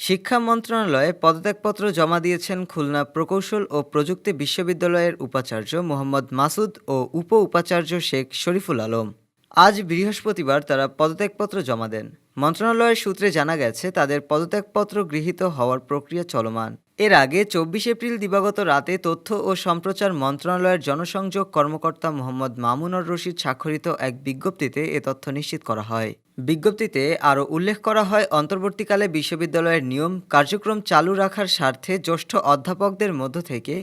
শিক্ষা মন্ত্রণালয়ে পদত্যাগপত্র জমা দিয়েছেন খুলনা প্রকৌশল ও প্রযুক্তি বিশ্ববিদ্যালয়ের উপাচার্য মোহাম্মদ মাসুদ ও উপ উপাচার্য শেখ শরীফুল আলম। আজ বৃহস্পতিবার তারা পদত্যাগপত্র জমা দেন। মন্ত্রণালয়ের সূত্রে জানা গেছে, তাদের পদত্যাগপত্র গৃহীত হওয়ার প্রক্রিয়া চলমান। এর আগে চব্বিশ এপ্রিল দিবাগত রাতে তথ্য ও সম্প্রচার মন্ত্রণালয়ের জনসংযোগ কর্মকর্তা মোহাম্মদ মামুনুর রশিদ স্বাক্ষরিত এক বিজ্ঞপ্তিতে এ তথ্য নিশ্চিত করা হয়। বিজ্ঞপ্তিতে আরও উল্লেখ করা হয়, অন্তর্বর্তীকালে বিশ্ববিদ্যালয়ের নিয়ম কার্যক্রম চালু রাখার স্বার্থে জ্যেষ্ঠ অধ্যাপকদের মধ্য থেকে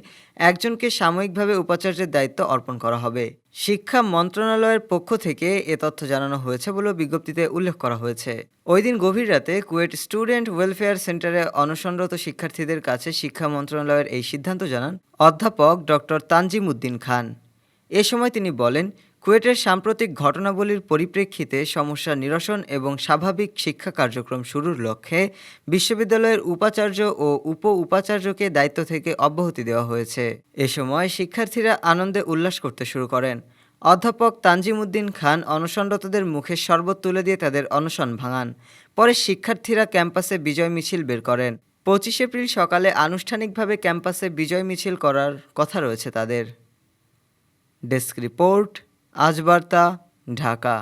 একজনকে সাময়িকভাবে উপাচার্যের দায়িত্ব অর্পণ করা হবে। শিক্ষা মন্ত্রণালয়ের পক্ষ থেকে এ তথ্য জানানো হয়েছে বলেও বিজ্ঞপ্তিতে উল্লেখ করা হয়েছে। ওই দিন গভীর রাতে কুয়েট স্টুডেন্ট ওয়েলফেয়ার সেন্টারে অনশনরত শিক্ষার্থীদের কাছে শিক্ষা মন্ত্রণালয়ের এই সিদ্ধান্ত জানান অধ্যাপক ডক্টর তানজিম উদ্দিন খান। এ সময় তিনি বলেন কুয়েটের সাম্প্রতিক ঘটনাবলীর পরিপ্রেক্ষিতে সমস্যা নিরসন এবং স্বাভাবিক শিক্ষা কার্যক্রম শুরুর লক্ষ্যে বিশ্ববিদ্যালয়ের উপাচার্য ও উপ উপাচার্যকে দায়িত্ব থেকে অব্যাহতি দেওয়া হয়েছে। এ সময় শিক্ষার্থীরা আনন্দে উল্লাস করতে শুরু করেন। অধ্যাপক তানজিম উদ্দিন খান অনশনরতদের মুখে শরবত তুলে দিয়ে তাদের অনশন ভাঙান। পরে শিক্ষার্থীরা ক্যাম্পাসে বিজয় মিছিল বের করেন। পঁচিশ এপ্রিল সকালে আনুষ্ঠানিকভাবে ক্যাম্পাসে বিজয় মিছিল করার কথা রয়েছে তাদের। ডেস্ক রিপোর্ট আজ বার্তা ঢাকা।